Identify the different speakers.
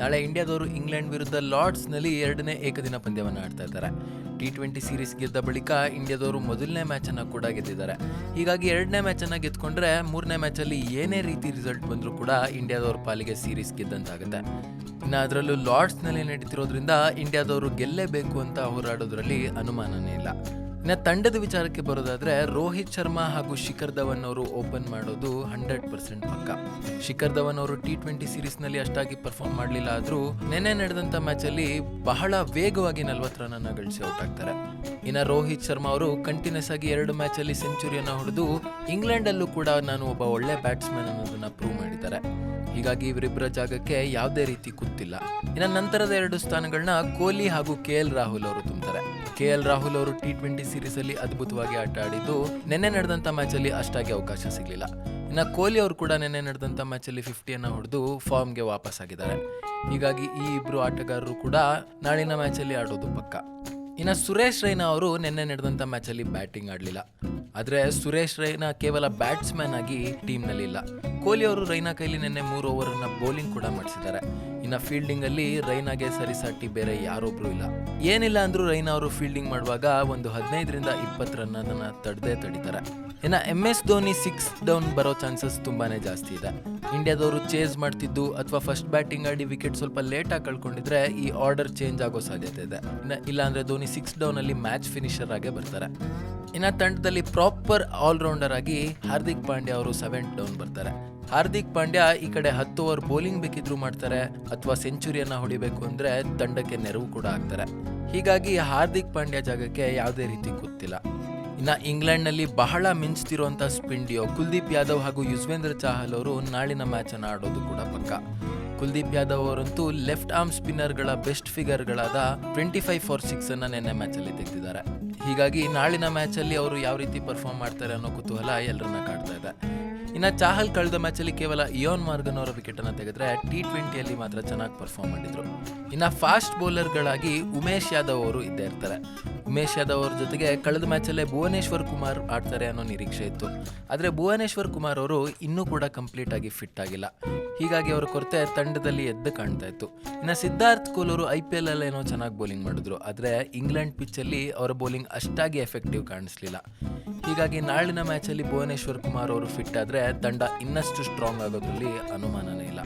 Speaker 1: ನಾಳೆ ಇಂಡಿಯಾದವರು ಇಂಗ್ಲೆಂಡ್ ವಿರುದ್ಧ ಲಾರ್ಡ್ಸ್ನಲ್ಲಿ ಎರಡನೇ ಏಕದಿನ ಪಂದ್ಯವನ್ನು ಆಡ್ತಾ ಇದ್ದಾರೆ. ಟಿ ಟ್ವೆಂಟಿ ಸೀರೀಸ್ ಗೆದ್ದ ಬಳಿಕ ಇಂಡಿಯಾದವರು ಮೊದಲನೇ ಮ್ಯಾಚನ್ನು ಕೂಡ ಗೆದ್ದಿದ್ದಾರೆ. ಹೀಗಾಗಿ ಎರಡನೇ ಮ್ಯಾಚನ್ನು ಗೆದ್ಕೊಂಡ್ರೆ ಮೂರನೇ ಮ್ಯಾಚಲ್ಲಿ ಏನೇ ರೀತಿ ರಿಸಲ್ಟ್ ಬಂದರೂ ಕೂಡ ಇಂಡಿಯಾದವ್ರ ಪಾಲಿಗೆ ಸೀರೀಸ್ ಗೆದ್ದಂತಾಗುತ್ತೆ. ಇನ್ನು ಅದರಲ್ಲೂ ಲಾರ್ಡ್ಸ್ನಲ್ಲಿ ನಡೀತಿರೋದ್ರಿಂದ ಇಂಡಿಯಾದವರು ಗೆಲ್ಲೇಬೇಕು ಅಂತ ಹೋರಾಡೋದ್ರಲ್ಲಿ ಅನುಮಾನನೇ ಇಲ್ಲ. ಇನ್ನು ತಂಡದ ವಿಚಾರಕ್ಕೆ ಬರೋದಾದ್ರೆ, ರೋಹಿತ್ ಶರ್ಮಾ ಹಾಗೂ ಶಿಖರ್ ಧವನ್ ಅವರು ಓಪನ್ ಮಾಡೋದು ಹಂಡ್ರೆಡ್ ಪರ್ಸೆಂಟ್ ಪಕ್ಕ. ಶಿಖರ್ ಧವನ್ ಅವರು ಟಿ ಟ್ವೆಂಟಿ ಸೀರೀಸ್ನಲ್ಲಿ ಅಷ್ಟಾಗಿ ಪರ್ಫಾರ್ಮ್ ಮಾಡಲಿಲ್ಲ ಆದರೂ, ನೆನ್ನೆ ನಡೆದಂಥ ಮ್ಯಾಚಲ್ಲಿ ಬಹಳ ವೇಗವಾಗಿ ನಲ್ವತ್ತು ರನ್ನನ್ನು ಗಳಿಸಿ ಔಟ್ ಆಗ್ತಾರೆ. ಇನ್ನು ರೋಹಿತ್ ಶರ್ಮಾ ಅವರು ಕಂಟಿನ್ಯೂಸ್ ಆಗಿ ಎರಡು ಮ್ಯಾಚಲ್ಲಿ ಸೆಂಚುರಿಯನ್ನು ಹೊಡೆದು, ಇಂಗ್ಲೆಂಡಲ್ಲೂ ಕೂಡ ನಾನು ಒಬ್ಬ ಒಳ್ಳೆ ಬ್ಯಾಟ್ಸ್ಮನ್ ಅನ್ನೋದನ್ನ ಪ್ರೂವ್ ಮಾಡಿದ್ದಾರೆ. ಹೀಗಾಗಿ ಇವರಿಬ್ಬರ ಜಾಗಕ್ಕೆ ಯಾವುದೇ ರೀತಿ ಕೂತಿಲ್ಲ ಇನ್ನು ನಂತರದ ಎರಡು ಸ್ಥಾನಗಳನ್ನ ಕೊಹ್ಲಿ ಹಾಗೂ ಕೆ ಎಲ್ ರಾಹುಲ್ ಅವರು ತುಂಬ್ತಾರೆ. ಕೆ ಎಲ್ ರಾಹುಲ್ ಅವರು ಟಿ ಟ್ವೆಂಟಿ ಸೀರೀಸ್ ಅಲ್ಲಿ ಅದ್ಭುತವಾಗಿ ಆಟ ಆಡಿದ್ದು, ನಿನ್ನೆ ನಡೆದಂತ ಮ್ಯಾಚ್ ಅಲ್ಲಿ ಅಷ್ಟಾಗಿ ಅವಕಾಶ ಸಿಗಲಿಲ್ಲ. ಇನ್ನು ಕೊಹ್ಲಿ ಅವರು ಕೂಡ ನಿನ್ನೆ ನಡೆದಂತ ಮ್ಯಾಚ್ ಅಲ್ಲಿ ಫಿಫ್ಟಿಯನ್ನು ಹೊಡೆದು ಫಾರ್ಮ್ಗೆ ವಾಪಸ್ ಆಗಿದ್ದಾರೆ. ಹೀಗಾಗಿ ಈ ಇಬ್ರು ಆಟಗಾರರು ಕೂಡ ನಾಳಿನ ಮ್ಯಾಚ್ ಅಲ್ಲಿ ಆಡೋದು ಪಕ್ಕ. ಇನ್ನು ಸುರೇಶ್ ರೈನಾ ಅವರು ನಿನ್ನೆ ನಡೆದಂಥ ಮ್ಯಾಚಲ್ಲಿ ಬ್ಯಾಟಿಂಗ್ ಆಡಲಿಲ್ಲ. ಆದರೆ ಸುರೇಶ್ ರೈನಾ ಕೇವಲ ಬ್ಯಾಟ್ಸ್ಮನ್ ಆಗಿ ಟೀಮ್ನಲ್ಲಿ ಇಲ್ಲ. ಕೊಹ್ಲಿ ಅವರು ರೈನಾ ಕೈಲಿ ನಿನ್ನೆ ಮೂರು ಓವರನ್ನು ಬೌಲಿಂಗ್ ಕೂಡ ಮಾಡಿಸಿದ್ದಾರೆ. ಇನ್ನು ಫೀಲ್ಡಿಂಗಲ್ಲಿ ರೈನಾಗೆ ಸರಿಸಾಟಿ ಬೇರೆ ಯಾರೊಬ್ಬರು ಇಲ್ಲ. ಏನಿಲ್ಲ ಅಂದರೂ ರೈನಾ ಅವರು ಫೀಲ್ಡಿಂಗ್ ಮಾಡುವಾಗ ಒಂದು ಹದಿನೈದರಿಂದ ಇಪ್ಪತ್ತು ರನ್ ಅದನ್ನು ತಡೆದೇ ತಡಿತಾರೆ. ಇನ್ನು M S Dhoni six down ಬರೋ ಚಾನ್ಸಸ್ ತುಂಬಾನೇ ಜಾಸ್ತಿ ಇದೆ. ಇಂಡಿಯಾದವರು ಚೇಸ್ ಮಾಡ್ತಿದ್ದು ಅಥವಾ ಫಸ್ಟ್ ಬ್ಯಾಟಿಂಗ್ ಆಡಿ ವಿಕೆಟ್ ಸ್ವಲ್ಪ ಲೇಟಾಗಿ ಕಳ್ಕೊಂಡಿದ್ರೆ ಈ ಆರ್ಡರ್ ಚೇಂಜ್ ಆಗೋ ಸಾಧ್ಯತೆ ಇದೆ. ಇನ್ನು ಇಲ್ಲಾಂದರೆ ಧೋನಿ ಸಿಕ್ಸ್ ಡೌನಲ್ಲಿ ಮ್ಯಾಚ್ ಫಿನಿಷರ್ ಆಗೇ ಬರ್ತಾರೆ. ಇನ್ನು ತಂಡದಲ್ಲಿ ಪ್ರಾಪರ್ ಆಲ್ರೌಂಡರ್ ಆಗಿ ಹಾರ್ದಿಕ್ ಪಾಂಡ್ಯ ಅವರು ಸೆವೆನ್ ಡೌನ್ ಬರ್ತಾರೆ. ಹಾರ್ದಿಕ್ ಪಾಂಡ್ಯ ಈ ಕಡೆ ಹತ್ತು ಓವರ್ ಬೌಲಿಂಗ್ ಬೇಕಿದ್ರು ಮಾಡ್ತಾರೆ, ಅಥವಾ ಸೆಂಚುರಿಯನ್ನ ಹೊಡಿಬೇಕು ಅಂದ್ರೆ ತಂಡಕ್ಕೆ ನೆರವು ಕೂಡ ಆಗ್ತಾರೆ. ಹೀಗಾಗಿ ಹಾರ್ದಿಕ್ ಪಾಂಡ್ಯ ಜಾಗಕ್ಕೆ ಯಾವುದೇ ರೀತಿ ಗೊತ್ತಿಲ್ಲ. ಇನ್ನು ಇಂಗ್ಲೆಂಡ್ನಲ್ಲಿ ಬಹಳ ಮಿಂಚ್ತಿರುವಂಥ ಸ್ಪಿಂಡಿಯೋ ಕುಲ್ದೀಪ್ ಯಾದವ್ ಹಾಗೂ ಯುಜ್ವೇಂದ್ರ ಚಾಹಲ್ ಅವರು ನಾಳಿನ ಮ್ಯಾಚನ್ನು ಆಡೋದು ಕೂಡ ಪಕ್ಕ. ಕುಲ್ದೀಪ್ ಯಾದವ್ ಅವರಂತೂ ಲೆಫ್ಟ್ ಆರ್ಮ್ ಸ್ಪಿನ್ನರ್ಗಳ ಬೆಸ್ಟ್ ಫಿಗರ್ಗಳಾದ ಟ್ವೆಂಟಿ ಫೈವ್ ಫೋರ್ ಸಿಕ್ಸ್ ಅನ್ನ ನಿನ್ನೆ ಮ್ಯಾಚಲ್ಲಿ ತೆಗೆದಿದ್ದಾರೆ. ಹೀಗಾಗಿ ನಾಳಿನ ಮ್ಯಾಚಲ್ಲಿ ಅವರು ಯಾವ ರೀತಿ ಪರ್ಫಾರ್ಮ್ ಮಾಡ್ತಾರೆ ಅನ್ನೋ ಕುತೂಹಲ ಎಲ್ಲರನ್ನ ಕಾಡ್ತಾ ಇದೆ. ಇನ್ನು ಚಾಹಲ್ ಕಳೆದ ಮ್ಯಾಚಲ್ಲಿ ಕೇವಲ ಇಯೋನ್ ಮಾರ್ಗನ್ ಅವರ ವಿಕೆಟ್ ಅನ್ನು ತೆಗೆದ್ರೆ ಟಿ ಟ್ವೆಂಟಿಯಲ್ಲಿ ಮಾತ್ರ ಚೆನ್ನಾಗಿ ಪರ್ಫಾರ್ಮ್ ಮಾಡಿದ್ರು. ಇನ್ನು ಫಾಸ್ಟ್ ಬೌಲರ್ಗಳಾಗಿ ಉಮೇಶ್ ಯಾದವ್ ಅವರು ಇದ್ದೇ ಇರ್ತಾರೆ. ಉಮೇಶ್ ಯಾದವ್ ಅವ್ರ ಜೊತೆಗೆ ಕಳೆದ ಮ್ಯಾಚಲ್ಲೇ ಭುವನೇಶ್ವರ್ ಕುಮಾರ್ ಆಡ್ತಾರೆ ಅನ್ನೋ ನಿರೀಕ್ಷೆ ಇತ್ತು. ಆದರೆ ಭುವನೇಶ್ವರ್ ಕುಮಾರ್ ಅವರು ಇನ್ನೂ ಕೂಡ ಕಂಪ್ಲೀಟ್ ಆಗಿ ಫಿಟ್ ಆಗಿಲ್ಲ. ಹೀಗಾಗಿ ಅವರ ಕೊರತೆ ತಂಡದಲ್ಲಿ ಎದ್ದು ಕಾಣ್ತಾ ಇತ್ತು. ಇನ್ನು ಸಿದ್ಧಾರ್ಥ್ ಕೋಲ್ ಅವರು ಐ ಪಿ ಎಲ್ ಅಲ್ಲಿ ಏನೋ ಚೆನ್ನಾಗಿ ಬೌಲಿಂಗ್ ಮಾಡಿದ್ರು. ಆದರೆ ಇಂಗ್ಲೆಂಡ್ ಪಿಚ್ಚಲ್ಲಿ ಅವರ ಬೌಲಿಂಗ್ ಅಷ್ಟಾಗಿ ಎಫೆಕ್ಟಿವ್ ಕಾಣಿಸ್ಲಿಲ್ಲ. ಹೀಗಾಗಿ ನಾಳಿನ ಮ್ಯಾಚಲ್ಲಿ ಭುವನೇಶ್ವರ್ ಕುಮಾರ್ ಅವರು ಫಿಟ್ ಆದರೆ ತಂಡ ಇನ್ನಷ್ಟು ಸ್ಟ್ರಾಂಗ್ ಆಗೋದ್ರಲ್ಲಿ ಅನುಮಾನನೇ ಇಲ್ಲ.